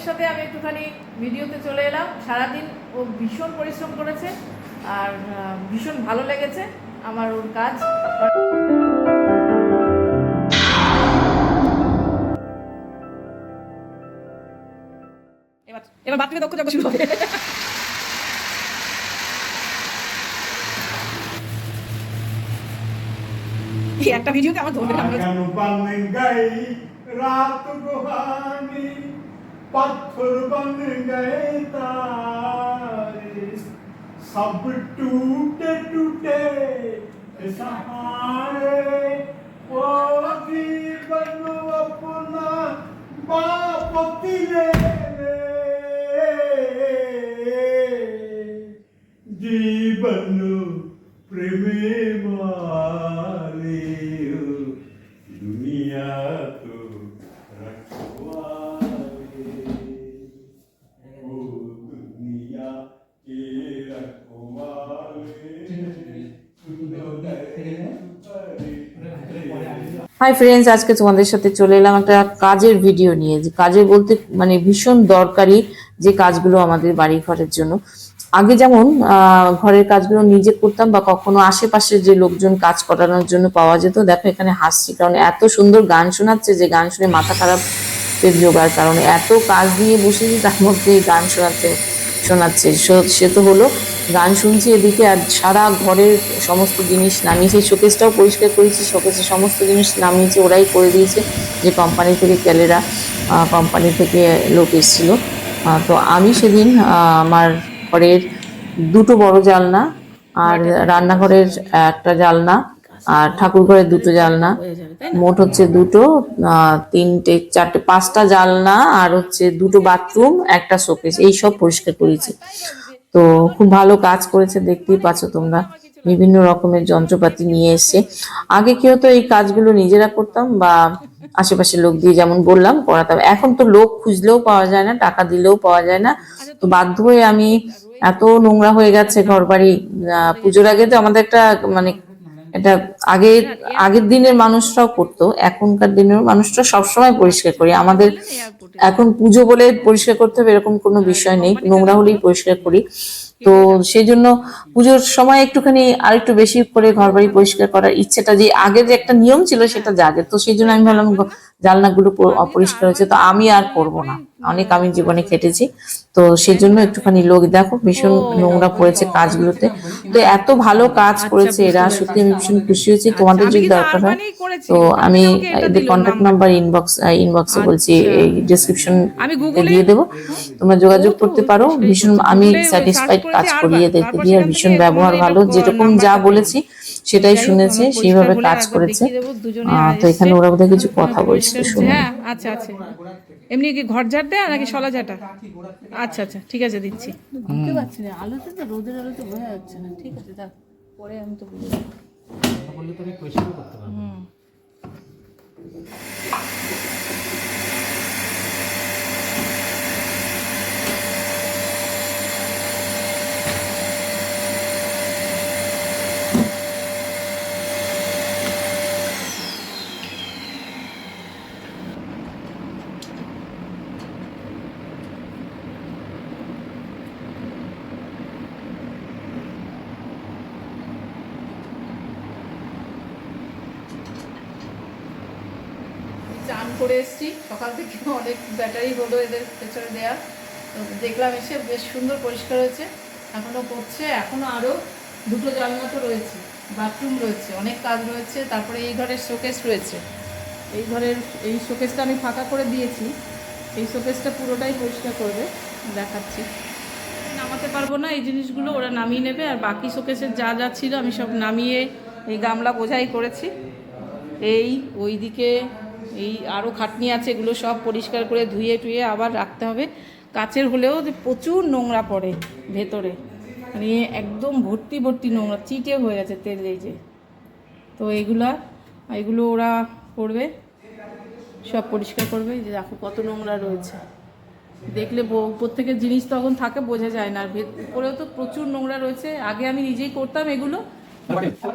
তোমাদের সাথে আমি একটুখানি ভিডিওতে চলে এলাম। সারাদিন ও ভীষণ পরিশ্রম করেছে আর ভীষণ ভালো লেগেছে আমার ওর কাজ। এবার এবার বাথরুমে দক্ষ যখন শুরু হবে। একটা ভিডিওতে আমার ধরবে রাত গুহানি। ਪੱਥਰ ਬਣ ਗਏ ਤਾਰੇ। ਸਭ ਟੂਟੇ ਟੂਟੇ ਸਹਾਰੇ ਓ ਜੀਵਨ ਆਪਣਾ ਬਾਪ ਤੀਏ ਜੀਵਨ হাই ফ্রেন্ডস আজকে তোমাদের সাথে চলে এলাম একটা কাজের ভিডিও নিয়ে। যে কাজের বলতে মানে ভীষণ দরকারি যে কাজগুলো আমাদের বাড়ি ঘরের জন্য। আগে যেমন ঘরের কাজগুলো নিজে করতাম বা কখনো আশেপাশে যে লোকজন কাজ করানোর জন্য পাওয়া যেত, দেখো এখানে হাসছি, কারণ এত সুন্দর গান শোনাচ্ছে যে গান শুনে মাথা খারাপ জোগাড় কারণ এত কাজ দিয়ে বসেছি তার মধ্যে গান শোনাচ্ছে শোনাচ্ছে। সো- তো হলো। গান শুনছি এদিকে আর সারা ঘরের সমস্ত জিনিস নামিয়েছে। শোকেসটাও পরিষ্কার করেছি। শোকেসের সমস্ত জিনিস নামিয়েছে। ওরাই করে দিয়েছে যে কোম্পানি থেকে ক্যালেরা কোম্পানি থেকে লোক এসেছিল। তো আমি সেদিন আমার ঘরের দুটো বড় জালনা আর রান্নাঘরের একটা জালনা আর ঠাকুর ঘরের দুটো জালনা। মোট হচ্ছে দুটো তিনটে চারটে পাঁচটা জালনা আর হচ্ছে দুটো বাথরুম একটা শোকেস। এই সব পরিষ্কার করেছি। তো খুব ভালো কাজ করেছে দেখতেই পাচ্ছ তোমরা। বিভিন্ন রকমের যন্ত্রপাতি নিয়ে এসছে আগে কি হতো এই কাজগুলো নিজেরা করতাম বা আশেপাশে লোক দিয়ে যেমন বললাম করাতাম। এখন তো লোক খুঁজলেও পাওয়া যায় না টাকা দিলেও পাওয়া যায় না। তো বাধ্য হয়ে আমি এত নোংরা হয়ে গেছে ঘর বাড়ি আহ, পুজোর আগে তো আমাদের একটা মানে এটা আগে আগের দিনের মানুষরাও করতো এখনকার দিনের মানুষরা সবসময় পরিষ্কার করি। আমাদের এখন পুজো বলে পরিষ্কার করতে হবে এরকম কোনো বিষয় নেই। নোংরা হলেই পরিষ্কার করি। তো সেই জন্য পুজোর সময় একটুখানি আর একটু বেশি করে ঘর বাড়ি পরিষ্কার করার ইচ্ছেটা যে আগের যে একটা নিয়ম ছিল সেটা জাগে। তো সেই জন্য আমি ভাবলাম জানলাগুলো পুরো অপরিষ্কার হয়েছে তো আমি আর করব না। অনেক আমি জীবনে খেটেছি তো সেই জন্য একটুখানি লোক দেখো ভীষণ নোংরা পড়েছে কাজগুলোতে। তো এত ভালো কাজ করেছে এরা সত্যি আমি ভীষণ খুশি হয়েছি তোমাদের যদি দরকার হয় তো আমি এদের কন্ট্যাক্ট নাম্বার। ইনবক্স ইনবক্সে বলছি এই ডিসক্রিপশন দিয়ে দেবো। তোমরা যোগাযোগ করতে পারো ভীষণ আমি স্যাটিসফাইড কাজ করিয়ে। দেখতে দিয়ে আর ভীষণ ব্যবহার ভালো যেরকম যা বলেছি সেটাই শুনেছে সেইভাবে কাজ করেছে। তো এখানে ওরা বোধহয় কিছু কথা শুনে হ্যাঁ আচ্ছা আচ্ছা। এমনি কি ঘর ঝাড় দেয়া নাকি সলা ঝাঁটা? আচ্ছা আচ্ছা ঠিক আছে দিচ্ছি। বুঝতে পারছি না আলোতে তো রোদের আলোতে বোঝা যাচ্ছে না ঠিক আছে দেখ পরে আমি তো বুঝে করতে হুম। চান করে এসেছি সকাল থেকে অনেক ব্যাটারি হলো এদের পেছনে দেওয়া তো দেখলাম এসে বেশ সুন্দর পরিষ্কার হয়েছে। এখনও করছে এখনও আরও দুটো জানলা তো রয়েছে বাথরুম রয়েছে, অনেক কাজ রয়েছে, তারপরে এই ঘরের শোকেস রয়েছে। এই ঘরের, এই শোকেসটা আমি ফাঁকা করে দিয়েছি, এই শোকেসটা পুরোটাই পরিষ্কার করবে, দেখাচ্ছি। নামাতে পারব না, এই জিনিসগুলো ওরা নামিয়ে নেবে, আর বাকি শোকেসের যা যা ছিল আমি সব নামিয়ে এই গামলা বোঝাই করেছি। এই ওইদিকে এই আরও খাটনি আছে, এগুলো সব পরিষ্কার করে ধুয়ে টুয়ে আবার রাখতে হবে। কাচের হলেও যে প্রচুর নোংরা পড়ে ভেতরে। মানে একদম ভর্তি ভর্তি নোংরা, চিটে হয়ে গেছে তেল এই যে। তো এইগুলা এগুলো ওরা করবে, সব পরিষ্কার করবে। যে দেখো কত নোংরা রয়েছে। দেখলে ব- প্রত্যেকের জিনিস তখন থাকে, বোঝা যায় না। আর উপরেও তো প্রচুর নোংরা রয়েছে। আগে আমি নিজেই করতাম এগুলো আমি সব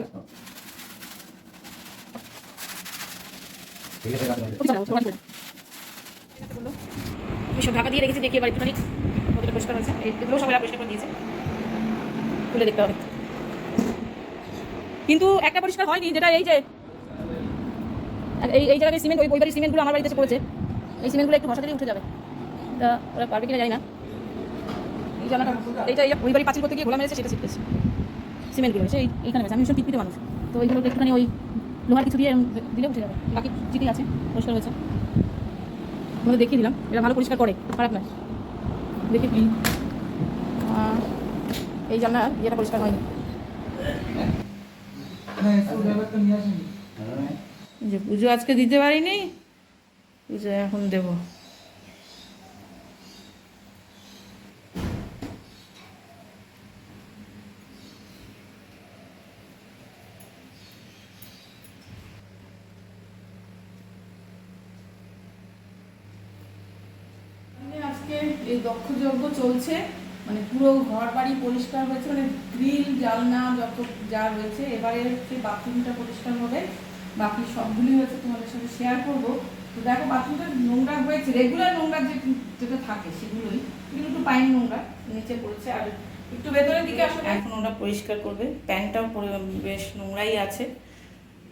দিয়ে রেখেছি, দেখি এবার পরিষ্কার হয়েছে। পরিষ্কার করে দিয়েছে। খুলে দেখতে হবে। কিন্তু একটা পরিষ্কার হয়নি, যেটা এই যে, এই এই জায়গায় সিমেন্ট, ওই ওই সিমেন্টগুলো আমার বাড়িতে এসে পড়েছে। এই সিমেন্টগুলো একটু ঘষা উঠে যাবে। তা ওরা পারবে কিনা জানি না। এই জায়গাটা এইটা এই ওই বাড়ি পাঁচিল করতে গিয়ে ঘোলা মেরেছে সেটা শিখতেছে। সিমেন্টগুলো সেই এইখানে গেছে আমি ভীষণ টিপিতে মানুষ। তো ওইগুলো একটুখানি ওই লোহার কিছু দিয়ে দিলে উঠে যাবে। বাকি ঠিকই আছে পরিষ্কার হয়েছে। তোমাদের দেখিয়ে দিলাম এটা ভালো পরিষ্কার করে খারাপ নয়। দেখে এই জানা ইয়েটা পরিষ্কার হয়নি। যে পুজো আজকে দিতে পারিনি পুজো এখন দেবো এখানে আজকে এই দক্ষ যজ্ঞ চলছে মানে পুরো ঘর বাড়ি পরিষ্কার হয়েছে মানে গ্রিল, জালনা যত যা রয়েছে, এবারে হচ্ছে বাথরুমটা পরিষ্কার হবে। বাকি সবগুলি হচ্ছে তোমাদের সাথে শেয়ার করব। তো দেখো, বাথরুমটা নোংরা হয়েছে রেগুলার নোংরা যে যেটা থাকে সেগুলোই, এগুলো একটু পাইন নোংরা, নিচে পড়েছে। আর একটু ভেতরের দিকে আসলে এখন ওরা পরিষ্কার করবে প্যান্টটাও বেশ নোংরাই আছে।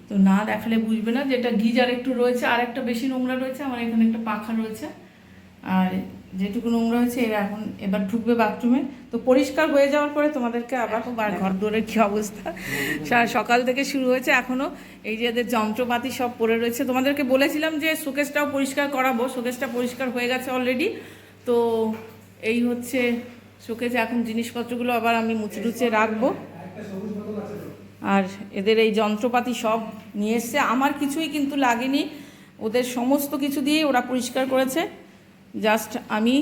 তো না দেখালে বুঝবে না যেটা গিজার একটু রয়েছে আর একটা বেশি নোংরা রয়েছে, আমার এখানে একটা পাখা রয়েছে। আর যেটুকু নোংরা হয়েছে এরা এখন এবার ঢুকবে বাথরুমে তো পরিষ্কার হয়ে যাওয়ার পরে তোমাদেরকে আবার বার ঘর দৌড়ের কি অবস্থা? সকাল থেকে শুরু হয়েছে এখনও এই যে এদের যন্ত্রপাতি সব পড়ে রয়েছে। তোমাদেরকে বলেছিলাম যে শোকেসটাও পরিষ্কার করাবো শোকেসটা পরিষ্কার হয়ে গেছে অলরেডি তো এই হচ্ছে শোকেসে এখন জিনিসপত্রগুলো আবার আমি মুছে টুচে রাখব। আর এদের এই যন্ত্রপাতি সব নিয়ে এসছে। আমার কিছুই কিন্তু লাগেনি। ওদের সমস্ত কিছু দিয়ে ওরা পরিষ্কার করেছে। জাস্ট আমি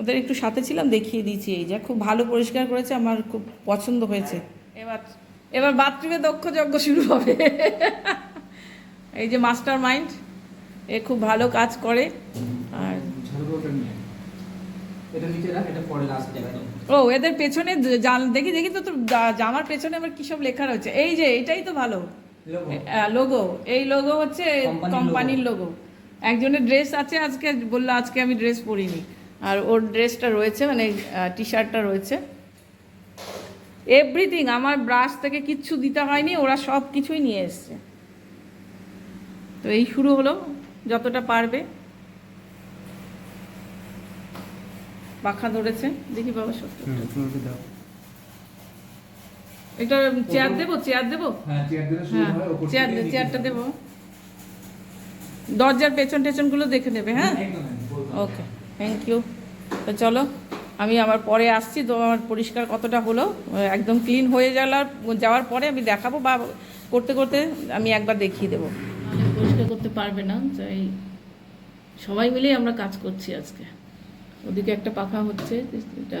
ওদের একটু সাথে ছিলাম দেখিয়ে দিয়েছি এই যে। খুব ভালো পরিষ্কার করেছে আমার খুব পছন্দ হয়েছে। এবার এবার বাথরুমে দক্ষ যজ্ঞ শুরু হবে। এই যে মাস্টার মাইন্ড এ খুব ভালো কাজ করে। আর ও এদের পেছনে দেখি দেখি তো তোর জামার পেছনে আবার কি সব লেখা রয়েছে। এই যে এটাই তো ভালো। লোগো এই লোগো হচ্ছে কোম্পানির লোগো একজনের ড্রেস আছে আজকে বলল আজকে আমি ড্রেস পরিনি। আর ওর ড্রেসটা রয়েছে মানে টি শার্টটা রয়েছে। এভরিথিং আমার ব্রাশ থেকে কিচ্ছু দিতে হয়নি ওরা সব কিছুই নিয়ে এসছে। তো এই শুরু হলো যতটা পারবে। পাখা ধরেছে দেখি বাবা সত্যি। এটা চেয়ার দেবো চেয়ার দেবো? হ্যাঁ চেয়ার হ্যাঁ হয় চেয়ারটা দেবো। দরজার পেছন টেছনগুলো দেখে নেবে হ্যাঁ। ওকে থ্যাংক ইউ তো চলো আমি আমার পরে আসছি তো আমার পরিষ্কার কতটা হলো একদম ক্লিন হয়ে যাওয়ার যাওয়ার পরে আমি দেখাবো বা করতে করতে আমি একবার দেখিয়ে দেবো। পরিষ্কার করতে পারবে না তাই সবাই মিলেই আমরা কাজ করছি আজকে। ওদিকে একটা পাখা হচ্ছে এটা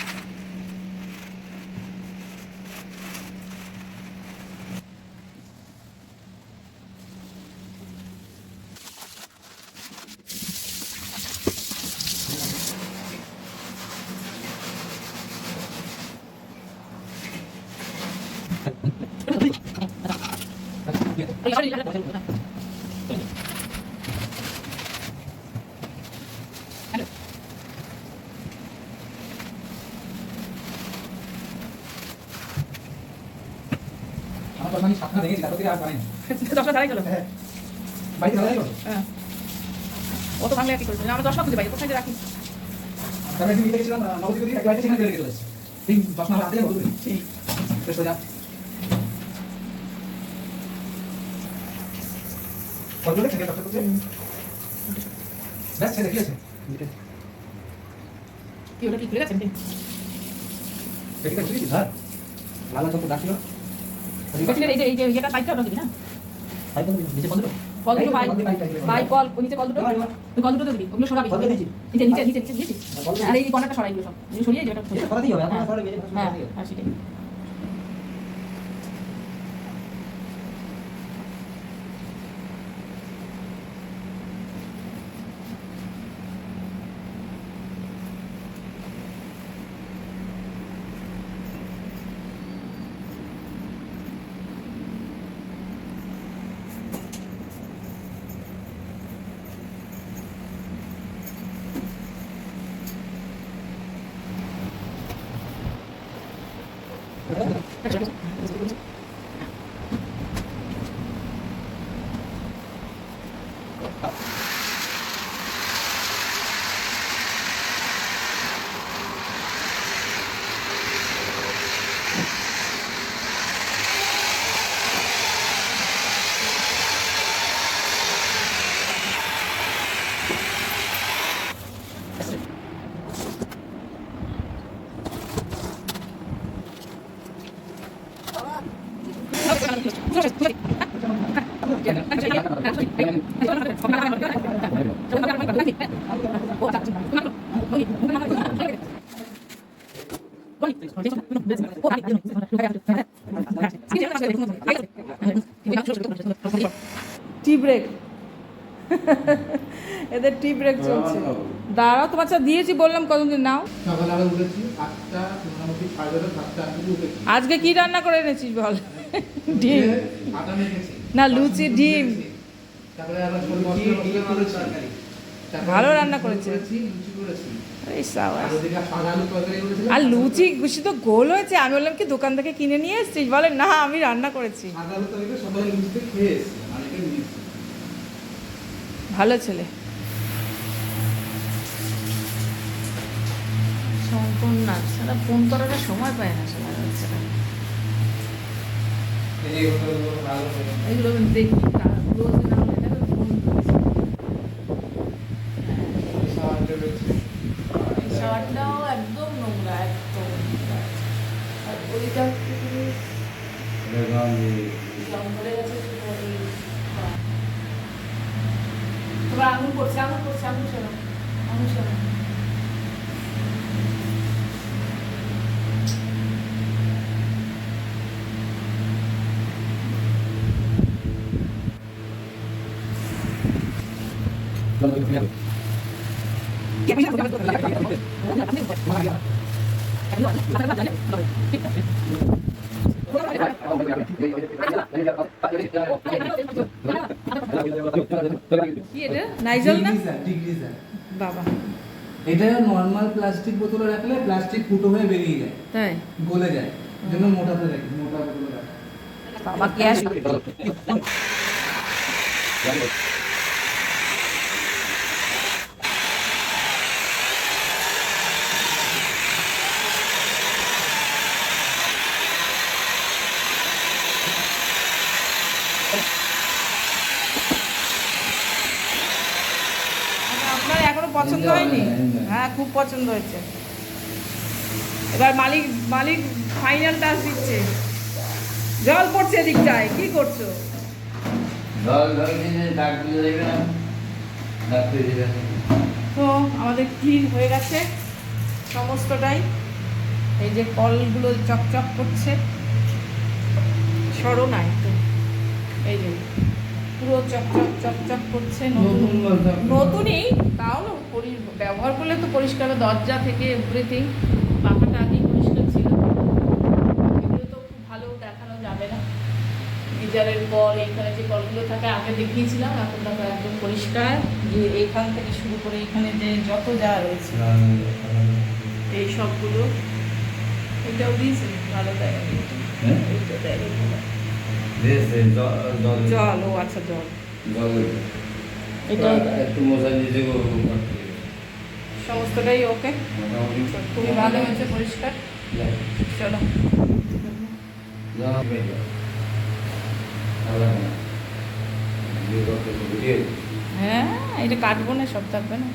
ওই এই আমার কথা আমি সাতটা ভেঙেছি তারপর থেকে আর বানাইনি দশটা ধারাই চলো হ্যাঁ। বাড়িতে দাঁড়াই করো হ্যাঁ। অত ভাঙলে কি করবে? আমরা দশটা খুঁজে পাই কোথায় রাখি? তারপরে গেছিলাম নবদ্বীপে দিয়ে সেখানে চলে ঠিক। সোজা কতগুলো থেকে ব্যাস ছেড়ে গিয়েছে কি ওটা কি খুলে গেছে এই যে এই যে এটা সাইডটা ওটা দিবি না তাই নিচে বন্ধ কল দুটো বাই বাই কল নিচে কল দুটো ওই কল দুটো দিবি ওগুলো সরাবি নিচে নিচে নিচে নিচে আর এই কর্নারটা সরাই সব সরিয়ে হবে হ্যাঁ হ্যাঁ সেটাই টি ব্রেক এদের টি ব্রেক চলছে। দাঁড়াও তোমার সাথে দিয়েছি বললাম কতদিন নাও। আজকে কি রান্না করে এনেছিস বল? ডিম। না লুচি ডিম। ভালো রান্না করেছে। আর লুচি গুছি তো গোল হয়েছে। আমি বললাম কি দোকান থেকে কিনে নিয়ে এসছিস? বলে না আমি রান্না করেছি। ভালো আলু সম্পূর্ণ না সারা ফোন করার সময় পায় না সারা বাচ্চারা এগুলো দেখি রোজ না হলে দেখো ফোন করেছে সাহায্য রয়েছে শাওয়ারটাও একদম নোংরা একদম আর ওইটা একটু জং ধরে গেছে একটু ওই, হ্যাঁ। তোমার আঙুল পড়ছে আঙুল পড়ছে আঙুল সরো আঙুল সরো কি এটা নাইজল না? বাবা। এটা নর্মাল প্লাস্টিক বোতলে রাখলে প্লাস্টিক ফুটো হয়ে বেরিয়ে যায়। তাই? গলে যায়। জন্য মোটাতে রাখি মোটা বোতলে রাখি। বাবা গ্যাস আপনার এখনও পছন্দ হয়নি? হ্যাঁ খুব পছন্দ হয়েছে। এবার মালিক মালিক ফাইনাল টাচ দিচ্ছে। জল পড়ছে এদিকটায় কি করছ? জল তো আমাদের ক্লিন হয়ে গেছে সমস্তটাই। এই যে কলগুলো চকচক করছে। সরো না একটু। এই যে। পুরো চকচক চকচক করছে নতুন। নতুন নতুনই তাও না পরি- ব্যবহার করলে তো পরিষ্কার দরজা থেকে এভরিথিং পাখাটা আগেই পরিষ্কার ছিল। এগুলো তো খুব ভালো দেখানো যাবে না। গিজারের কল এখানে যে কলগুলো থাকে আগে দেখিয়েছিলাম এখন দেখো একদম পরিষ্কার। যে এখান থেকে শুরু করে এখানে যে যত যা রয়েছে এই সবগুলো এটাও দিয়েছে ভালো দেয় হ্যাঁ? এইটা দেয় জল। ও আচ্ছা জল। জল। এটা একটু মশা দিয়ে দেবো সমস্তটাই ওকে? খুবই ভালো হয়েছে পরিষ্কার। চলো। হ্যাঁ এটা কাটবো না সব থাকবে না।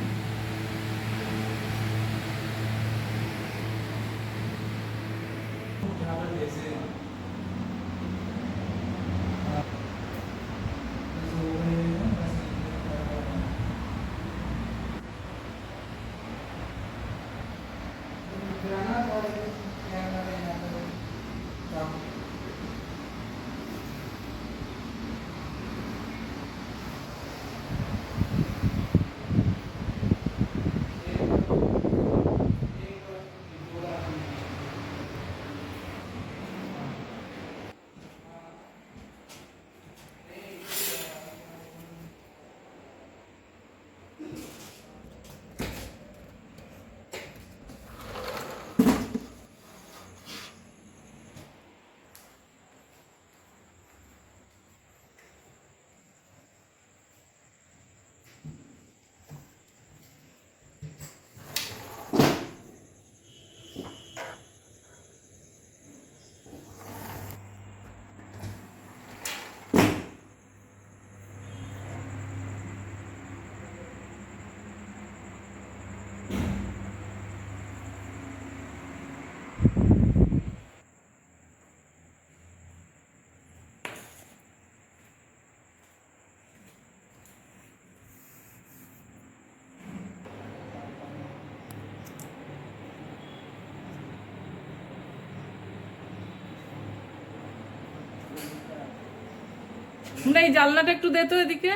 না এই জানলাটা একটু দে তো এদিকে।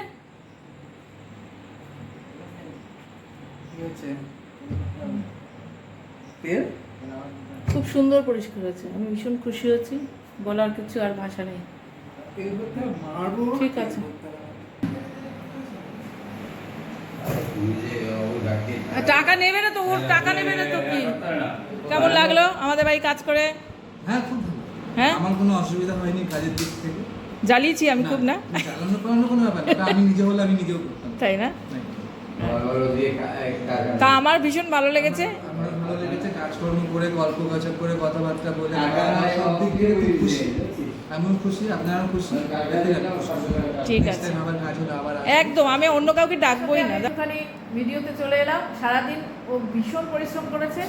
কি হচ্ছে তেল? খুব সুন্দর পরিষ্কার হয়েছে আমি ভীষণ খুশি হয়েছি বলার কিছু আর ভাষা নেই। ঠিক আছে। টাকা নেবে না তো ওর টাকা নেবে না তো কি? কেমন লাগল আমাদের বাড়ি কাজ করে? হ্যাঁ খুব হ্যাঁ? আমার কোনো অসুবিধা হয়নি কাজের দিক থেকে। জ্বালিয়েছি আমি খুব না? তাই না? টাকা তা আমার ভীষণ ভালো লেগেছে। কাজকর্ম করে গল্প গজব করে কথাবার্তা বলে খুশি। আমিও খুশি আপনারাও খুশি। এতে আমি খুশি। ঠিক আছে। একদম আমি অন্য কাউকে ডাকবোই না। একটুখানি ভিডিওতে চলে এলাম। সারাদিন ও ভীষণ পরিশ্রম করেছে।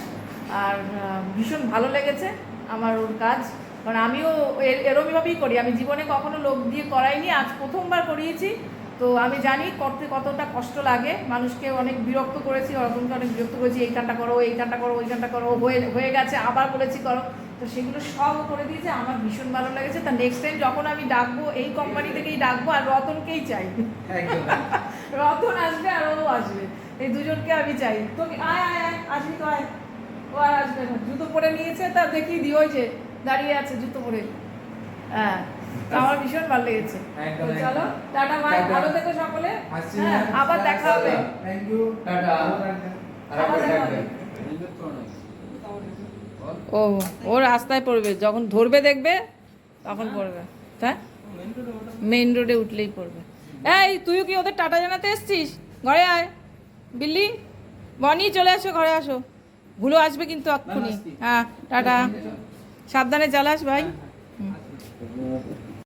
আর ভীষণ ভালো লেগেছে আমার ওর কাজ। কারণ আমিও এর- এরমইভাবেই করি। আমি জীবনে কখনো লোক দিয়ে করাইনি আজ প্রথমবার করিয়েছি। তো আমি জানি করতে কতটা কষ্ট লাগে। মানুষকে অনেক বিরক্ত করেছি অর্জনকে অনেক বিরক্ত করেছি এই কানটা করো এই কানটা করো ওই কানটা করো হয়ে হয়ে গেছে আবার বলেছি করো। তো সেগুলো সব করে দিয়েছে আমার ভীষণ ভালো লেগেছে। তা নেক্সট টাইম যখন আমি ডাকবো এই কোম্পানি থেকেই ডাকবো আর রতনকেই চাই। রতন আসবে আর ও আসবে। এই দুজনকে আমি চাই। তোকে আয় আয় আয় আসবি তো আয়। ও আর আসবে না। জুতো পরে নিয়েছে তা দেখি দি ওই যে দাঁড়িয়ে আছে জুতো পরে। হ্যাঁ তা আমার ভীষণ ভালো লেগেছে। চলো টাটা বাই টাটা। ভালো থেকো সকলে। হ্যাঁ ম্যাম। আবার দেখা হবে। Thank you tata. আবার দেখা হবে। ও ও রাস্তায় পড়বে। যখন ধরবে দেখবে তখন পড়বে। হ্যাঁ? মেইন রোডে উঠলেই পড়বে। এই তুইও কি ওদের টাটা জানাতে এসছিস? ঘরে আয়। বিল্লি বনি চলে আসো ঘরে আসো। ভুলো আসবে কিন্তু এক্ষুনি। হ্যাঁ টাটা। সাবধানে চালাস ভাই হুম।